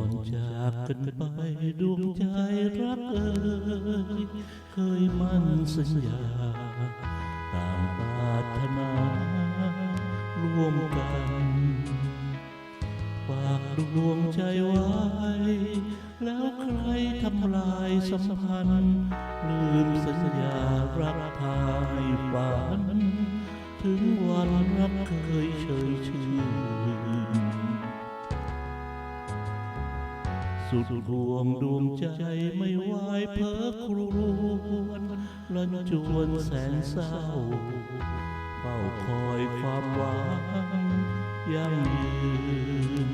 อนจากกันไปดวงใจรักเอ่ยเคยมั่นสัญญาต่างปรารถนาร่วมกันฝากดวงใจไว้แล้วใครทำลายสัมพันธ์ลืมสัญญารักพายฝัน ถึงวันรักเคยเชยชื่น สุดห่วงดวงใจไม่ไหวเพ้อครวนลันจวนแสนเศร้าเฝ้าคอยความหวังยั่งยืน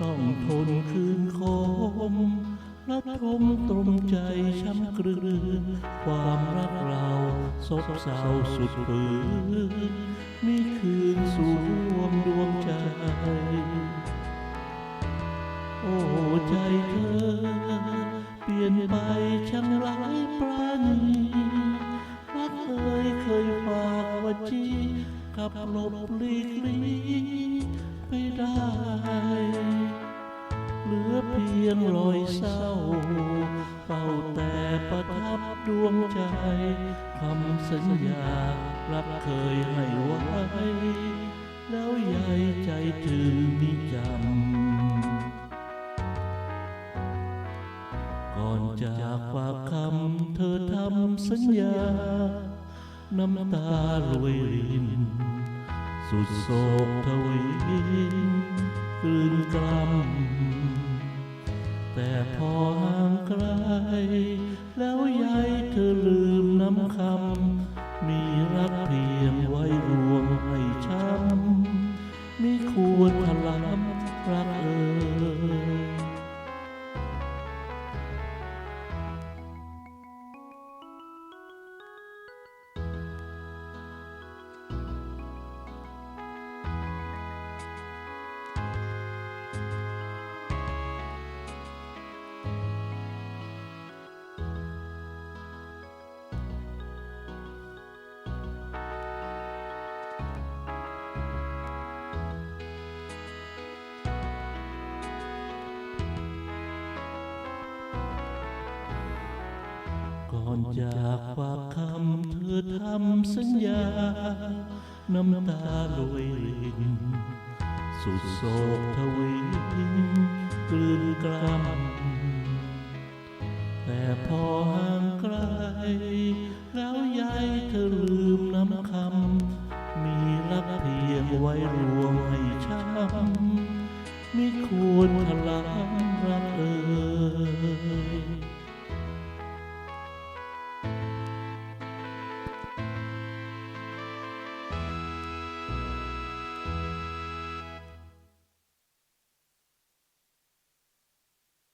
ต้องทนคืนคมและทมตรมใจช้ำกลืนความรักเราซบเศร้าสุดฝืนมีคืนสู่ นไปช่างหลายปราณีรักเอ่ยเคยฝากวจีกับหลบหลีกลีไปได้ เหลือเพียงรอยเศร้าเฝ้าแต่ประทับดวงใจคำสัญญารักเคยให้ไว้ แล้วใยใจถึงนิจำ จากฝากคำเธอทำสัญญา น้ำตาลวยริน สุดโศกทวินกลืนกลำแต่พอห่างไกลแล้วยาย อนจากฝากคำเธอทำสัญญา น้ำตาลวยรินสุดโศกทวินกลืนกล้ำแต่พอห่างไกล แล้วยายเธอลืมน้ำคำ มีรักเพียงไว้รวมให้ช้ำไมีควรทลายรักเออ